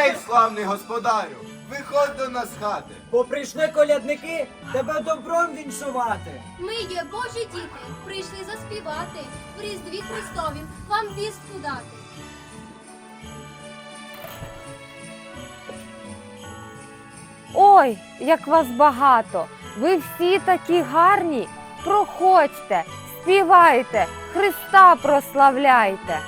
Гей, славний господарю, виходь до нас з хати. Бо прийшли колядники тебе добром віншувати. Ми є Божі діти, прийшли заспівати, в Різдві Христові вам вістку дати. Ой, як вас багато! Ви всі такі гарні. Проходьте, співайте, Христа прославляйте.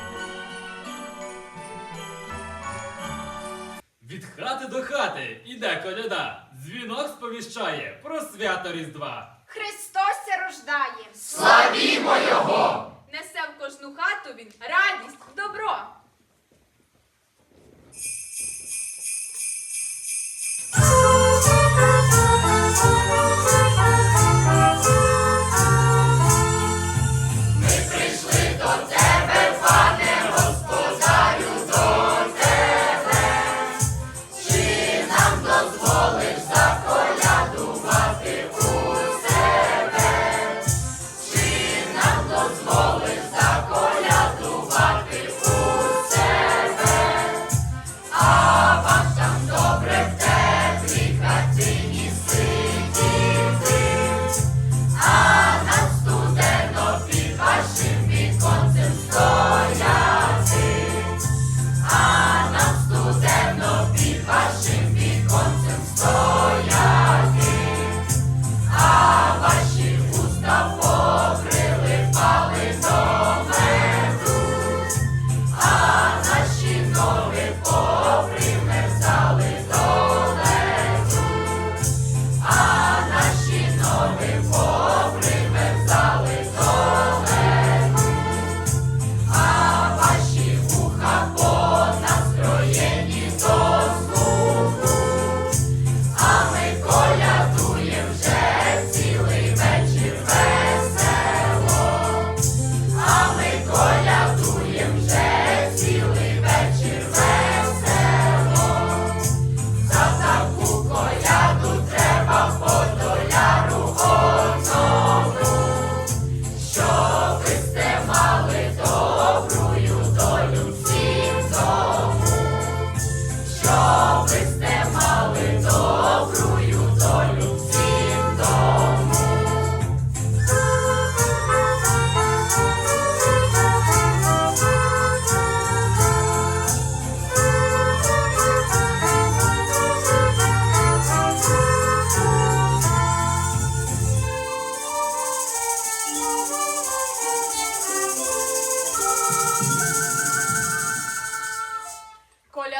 Хати до хати іде коляда. Дзвінок сповіщає про свято Різдва. Христос ся рождає. Славімо Його! Несе в кожну хату він радість, добро.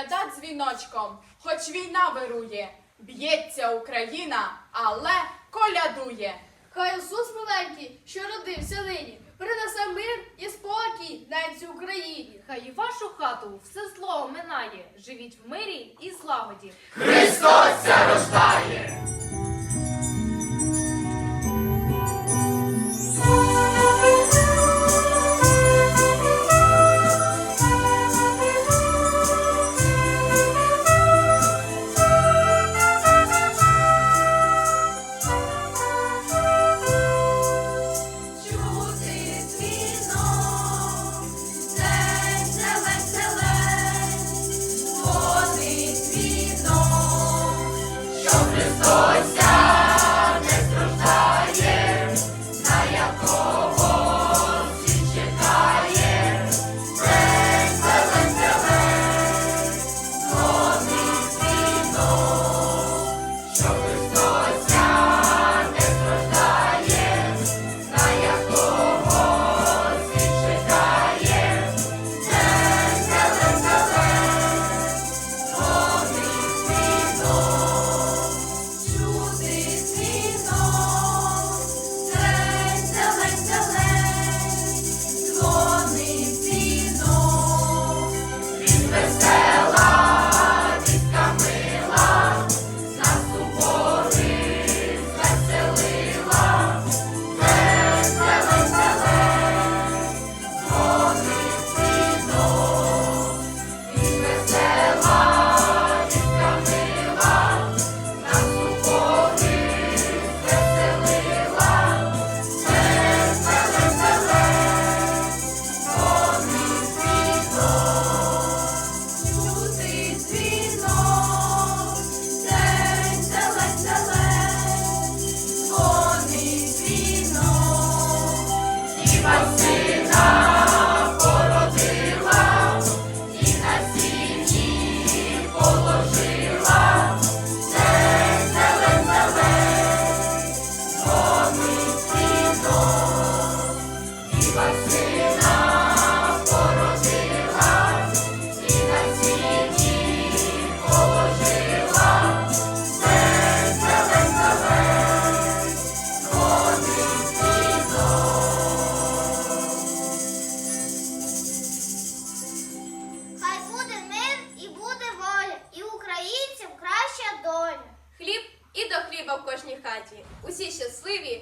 Коляда дзвіночком, хоч війна вирує, б'ється Україна, але колядує. Хай Ісус маленький, що родився нині, принесе мир і спокій ненці Україні. Хай і вашу хату все зло минає. Живіть в мирі і злагоді. Чути Lord дзвонить